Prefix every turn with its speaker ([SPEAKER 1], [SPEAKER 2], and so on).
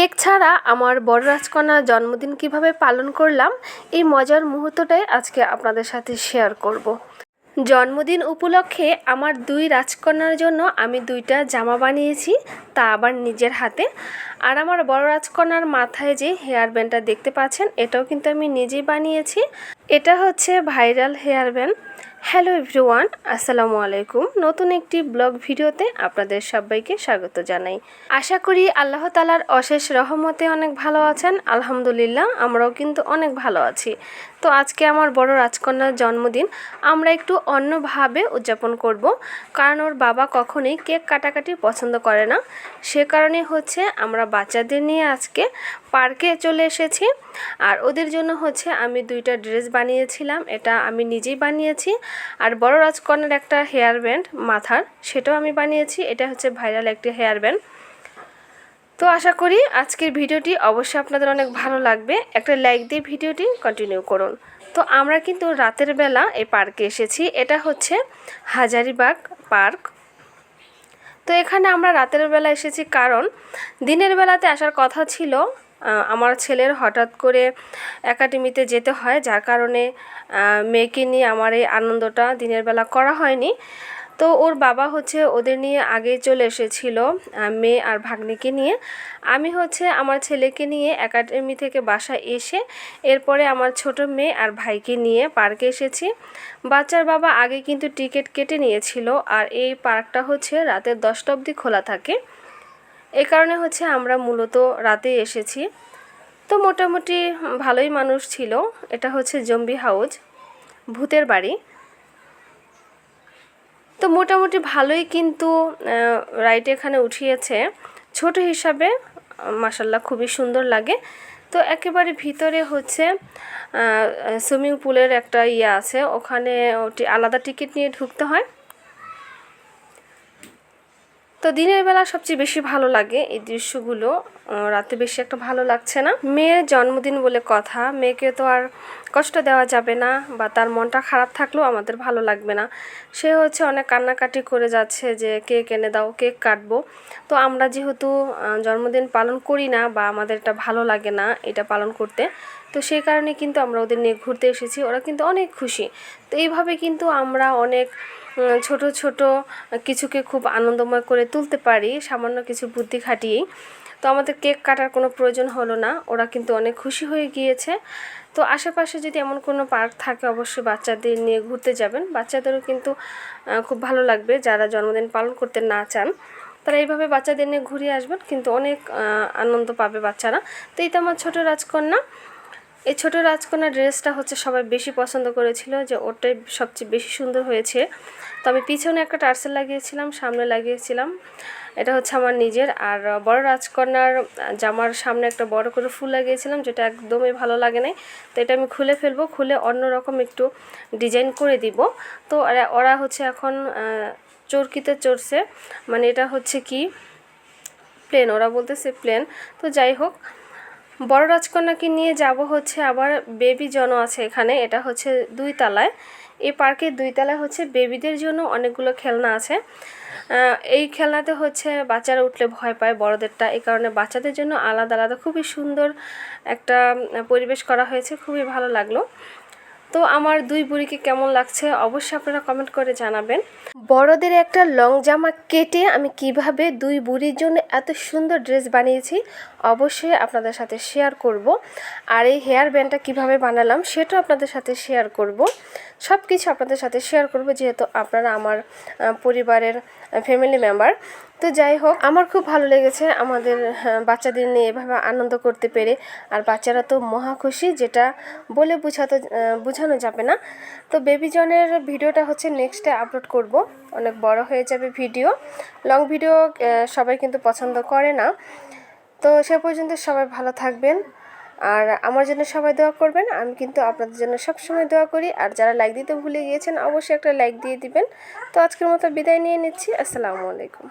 [SPEAKER 1] Cake ছাড়া আমার বড় রাজকন্যার জন্মদিন কীভাবে পালন করলাম, এই মজার মুহূর্তটাই আজকে আপনাদের সাথে শেয়ার করব। জন্মদিন উপলক্ষে আমার দুই রাজকন্যার জন্য আমি দুইটা জামা বানিয়েছি, তা আবার নিজের হাতে। আর আমার বড় রাজকন্যার মাথায় যে হেয়ার ব্যান্ডটা দেখতে পাচ্ছেন, এটাও কিন্তু আমি নিজেই বানিয়েছি। এটা হচ্ছে viral hair band hello everyone, আসসালামু আলাইকুম। নতুন একটি ব্লগ ভিডিওতে আপনাদের সবাইকে স্বাগত জানাই। আশা করি আল্লাহ তালার অশেষ রহমতে অনেক ভালো আছেন। আলহামদুলিল্লাহ, আমরাও কিন্তু অনেক ভালো আছি। তো আজকে আমার বড় রাজকন্যার জন্মদিন, আমরা একটু অন্যভাবে উদযাপন করব। কারণ ওর বাবা কখনোই কেক কাটাকাটি পছন্দ করে না। সে কারণে হচ্ছে আমরা বাচ্চাদের নিয়ে আজকে পার্কে চলে এসেছি। আর ওদের জন্য হচ্ছে আমি দুইটা ড্রেস বানিয়েছিলাম। এটা আমি নিজেই বানিয়েছি। আর বড় রাজকন্যার একটা হেয়ার ব্যান্ড মাথার, সেটাও আমি বানিয়েছি। এটা হচ্ছে ভাইরাল একটি হেয়ার ব্যান্ড তো আশা করি আজকের ভিডিওটি অবশ্যই আপনাদের অনেক ভালো লাগবে। একটা লাইক দিয়ে ভিডিওটি কন্টিনিউ করুন। তো আমরা কিন্তু রাতের বেলা এই পার্কে এসেছি। এটা হচ্ছে হাজারিবাগ পার্ক। তো এখানে আমরা রাতের বেলা এসেছি কারণ দিনের বেলাতে আসার কথা ছিল আমার ছেলের হঠাৎ করে একাডেমিতে যেতে হয়, যার কারণে মেয়েকে নিয়ে আমার এই আনন্দটা দিনের বেলা করা হয়নি। তো ওর বাবা হচ্ছে ওদের নিয়ে আগে চলে এসেছিল মেয়ে আর ভাগ্নিকে নিয়ে। আমি হচ্ছে আমার ছেলেকে নিয়ে একাডেমি থেকে বাসায় এসে এরপরে আমার ছোট মেয়ে আর ভাইকে নিয়ে পার্কে এসেছি। বাচ্চার বাবা আগে কিন্তু টিকিট কেটে নিয়েছিল, আর এই পার্কটা হচ্ছে রাতের দশটা অবধি খোলা থাকে। এ কারণে হচ্ছে আমরা মূলত রাতে এসেছি। তো মোটামুটি ভালোই মানুষ ছিল। এটা হচ্ছে জম্বি হাউজ, ভূতের বাড়ি। তো মোটামুটি ভালোই কিন্তু রাইড এখানে উঠিয়েছে। ছোট হিসাবে মাসাল্লাহ খুবই সুন্দর লাগে। তো একেবারে ভিতরে হচ্ছে সুইমিং পুলের একটা ইয়ে আছে। ওখানে ওটি আলাদা টিকিট নিয়ে ঢুকতে হয়। তো দিনের বেলা সবচেয়ে বেশি ভালো লাগে এই দৃশ্যগুলো। রাতে বেশি একটা ভালো লাগছে না। মেয়ের জন্মদিন বলে কথা, মেয়েকে তো আর কষ্ট দেওয়া যাবে না বা তার মনটা খারাপ থাকলেও আমাদের ভালো লাগবে না। সে হচ্ছে অনেক কান্নাকাটি করে যাচ্ছে যে, কেক এনে দাও, কেক কাটবো। তো আমরা যেহেতু জন্মদিন পালন করি না বা আমাদের এটা ভালো লাগে না এটা পালন করতে, তো সেই কারণে কিন্তু আমরা ওদের নিয়ে ঘুরতে এসেছি। ওরা কিন্তু অনেক খুশি। তো এইভাবে কিন্তু আমরা অনেক ছোট ছোট কিছুকে খুব আনন্দময় করে তুলতে পারি, সামান্য কিছু বুদ্ধি খাটিয়েই। তো আমাদের কেক কাটার কোনো প্রয়োজন হলো না, ওরা কিন্তু অনেক খুশি হয়ে গিয়েছে। তো আশেপাশে যদি এমন কোনো পার্ক থাকে, অবশ্যই বাচ্চাদের নিয়ে ঘুরতে যাবেন। বাচ্চাদেরও কিন্তু খুব ভালো লাগবে যারা জন্মদিন পালন করতে না চান। তারা এইভাবে বাচ্চাদের নিয়ে ঘুরিয়ে আসবেন, কিন্তু অনেক আনন্দ পাবে বাচ্চারা। তো এই তো আমার ছোটো রাজকন্যা। এই ছোটো রাজকন্যার ড্রেসটা হচ্ছে সবাই বেশি পছন্দ করেছিল যে ওটাই সবচেয়ে বেশি সুন্দর হয়েছে। তো আমি পিছনে একটা টার্সেল লাগিয়েছিলাম, সামনে লাগিয়েছিলাম। এটা হচ্ছে আমার নিজের। আর বড় রাজকন্যার জামার সামনে একটা বড় করে ফুল লাগিয়েছিলাম, যেটা একদমই ভালো লাগে নাই। তো এটা আমি খুলে ফেলব, খুলে অন্যরকম একটু ডিজাইন করে দিব। তো ওরা হচ্ছে এখন চরকিতে চড়ছে। মানে এটা হচ্ছে কি? প্লেন, ওরা বলতেছে প্লেন। তো যাই হোক বড় রাজকন্যাকে নিয়ে যাব হচ্ছে আবার বেবি জন আছে এখানে, এটা হচ্ছে দুই তালায়। এই পার্কের দুই তালায় হচ্ছে বেবিদের জন্য অনেকগুলো খেলনা আছে। এই খেলনাতে হচ্ছে বাচ্চারা উঠলে ভয় পায় বড়দেরটা এই কারণে বাচ্চাদের জন্য আলাদা আলাদা, খুবই সুন্দর একটা পরিবেশ করা হয়েছে, খুবই ভালো লাগল। তো আমার দুই বুড়িকে কেমন লাগছে অবশ্যই আপনারা কমেন্ট করে জানাবেন। বড়দের একটা লং জামা কেটে আমি কীভাবে দুই বুড়ির জন্য এত সুন্দর ড্রেস বানিয়েছি অবশ্যই আপনাদের সাথে শেয়ার করব। আর এই হেয়ার ব্যান্ডটা কীভাবে বানালাম সেটাও আপনাদের সাথে শেয়ার করব। সব কিছু আপনাদের সাথে শেয়ার করব যেহেতু আপনারা আমার পরিবারের ফ্যামিলি মেম্বার তো যাই হোক আমার খুব ভালো লেগেছে আমাদের হ্যাঁ, বাচ্চাদের নিয়ে এভাবে আনন্দ করতে পেরে। আর বাচ্চারা তো মহা খুশি যেটা বলে বুঝাতে বোঝানো যাবে না। তো বেবি জনের ভিডিওটা হচ্ছে নেক্সটে আপলোড করব। অনেক বড় হয়ে যাবে ভিডিও লং ভিডিও সবাই কিন্তু পছন্দ করে না। তো সে পর্যন্ত সবাই ভালো থাকবেন। আর আমার জন্য সবাই দোয়া করবেন। আমি কিন্তু আপনাদের জন্য সবসময় দোয়া করি। আর যারা লাইক দিতে ভুলে গিয়েছেন অবশ্যই একটা লাইক দিয়ে দিবেন। তো আজকের মতো বিদায় নিয়ে নিচ্ছি। আসসালামু আলাইকুম।